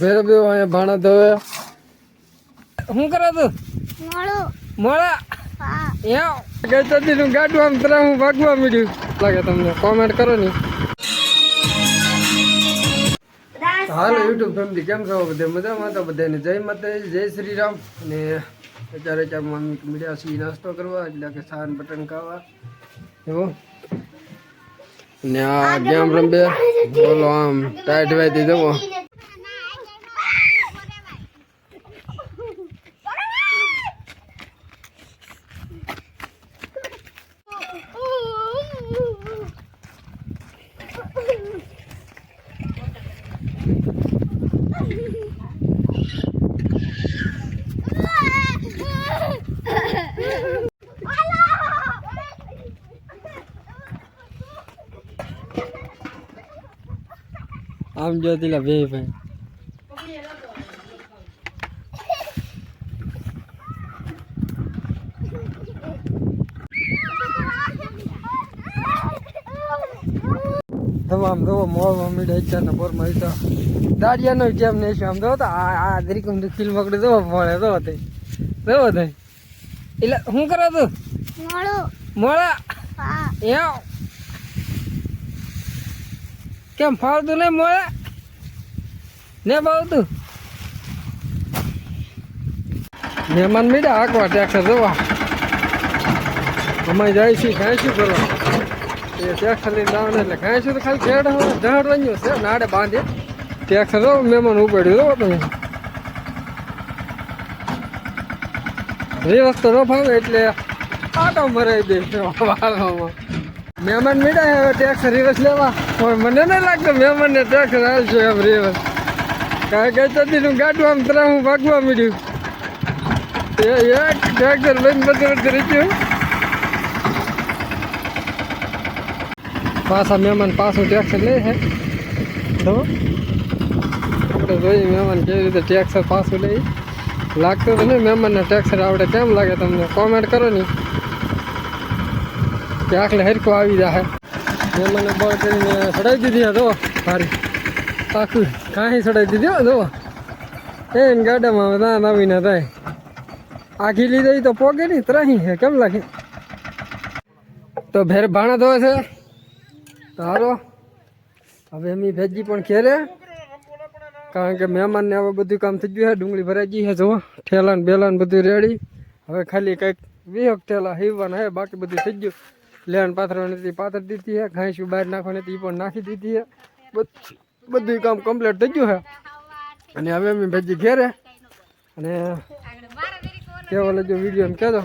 ભેર બે અહીંયા ભાણા ધોવે. શું કરે તું? મોળો મોળા હા. યા ગઈ નું ગાડું આમ તરા હું ભાગવા મળ્યું લાગે તમને કોમેન્ટ કરો ને. હાલો યુટ્યુબ ફેમિલી કેમ છો? બધે મજામાં? તો બધાને જય માતાજી જય શ્રી રામ. અને અત્યારે ચાર મમ્મી મળ્યા છીએ નાસ્તો કરવા એટલે કે સાન બટન ખાવા. એવો? ને આ ગેમ રમે. બોલો આમ ટાઈટ વાઈ જવો. આમ જો તિલા બે ભાઈ. તમામ દો મોળમાં મીડે પર પોરમાં તો દાડિયાનો કેમ નહીં છે આમ તો આ આ દરીકમ ખીલ પકડી દો મળે દો તે. દો તે. એટલે શું કરો તું? મોળો. મોળા? હા. કેમ ફાવતું નહીં મોળા ને ફાવતું? મહેમાન મીડા આકવા ટ્રેક્ટર જોવા. અમે જાય છે કાંઈ શું કરવા. એ ટ્રેક્ટર લઈને લાવવાનું એટલે કાંઈ શું તો ખાલી ખેડ ઝાડવાનું છે નાડે બાંધે. ટ્રેક્ટર જો મહેમાન ઉપાડ્યું જો તમે. રે વસ્તુ ન ફાવે એટલે આટો મરાઈ દે. વાળવામાં મહેમાન મીડા હવે ટેક્સ રિવર્સ લેવા. પણ મને નહીં લાગતું મહેમાનને ટેક્સ આવશે એમ રિવર્સ કારણ કે તદી નું ગાડું આમ તરા હું ભાગવા મળ્યું એ એક ટ્રેક્ટર લઈને બધું બધું રીત્યું પાછા મહેમાન પાછું ટેક્સ લે છે. તો આપણે જોઈએ મહેમાન કેવી રીતે ટેક્સ પાછું લઈ લાગતું તો નહીં મહેમાનને ટેક્સ આવડે, કેમ લાગે તમને? કોમેન્ટ કરો ને. કે આખલે હરખું આવી જાય મહેમાને બળ કરીને ચડાવી દીધી જો સારી આખું કાંઈ ચડાવી દીધી જો. એ ગાડામાં ના નવી ના થાય આખી લીધી તો પોગે નહીં, ત્રાહી છે કેમ લાગે? તો ભેર ભાણા ધોવે છે. હાલો હવે એમની ભેજી પણ ઘેરે. કારણ કે મહેમાનને હવે બધું કામ થઈ ગયું છે ડુંગળી ભરાઈ ગઈ છે જુઓ. ઠેલા ને બેલા ને બધું રેડી. હવે ખાલી કંઈક વીહક ઠેલા હીવવાના હે, બાકી બધું થઈ ગયું. લેણ પાથરવાની હતી, પાથર દીધી છે, ઘાંસું બહાર નાખવાની હતી એ પણ નાખી દીધી છે. બધ- કામ કમ્પ્લીટ થઈ ગયું છે. અને હવે અમે ભેજી ઘેરે. અને કેવો લેજો વીડિયો એમ કહેજો.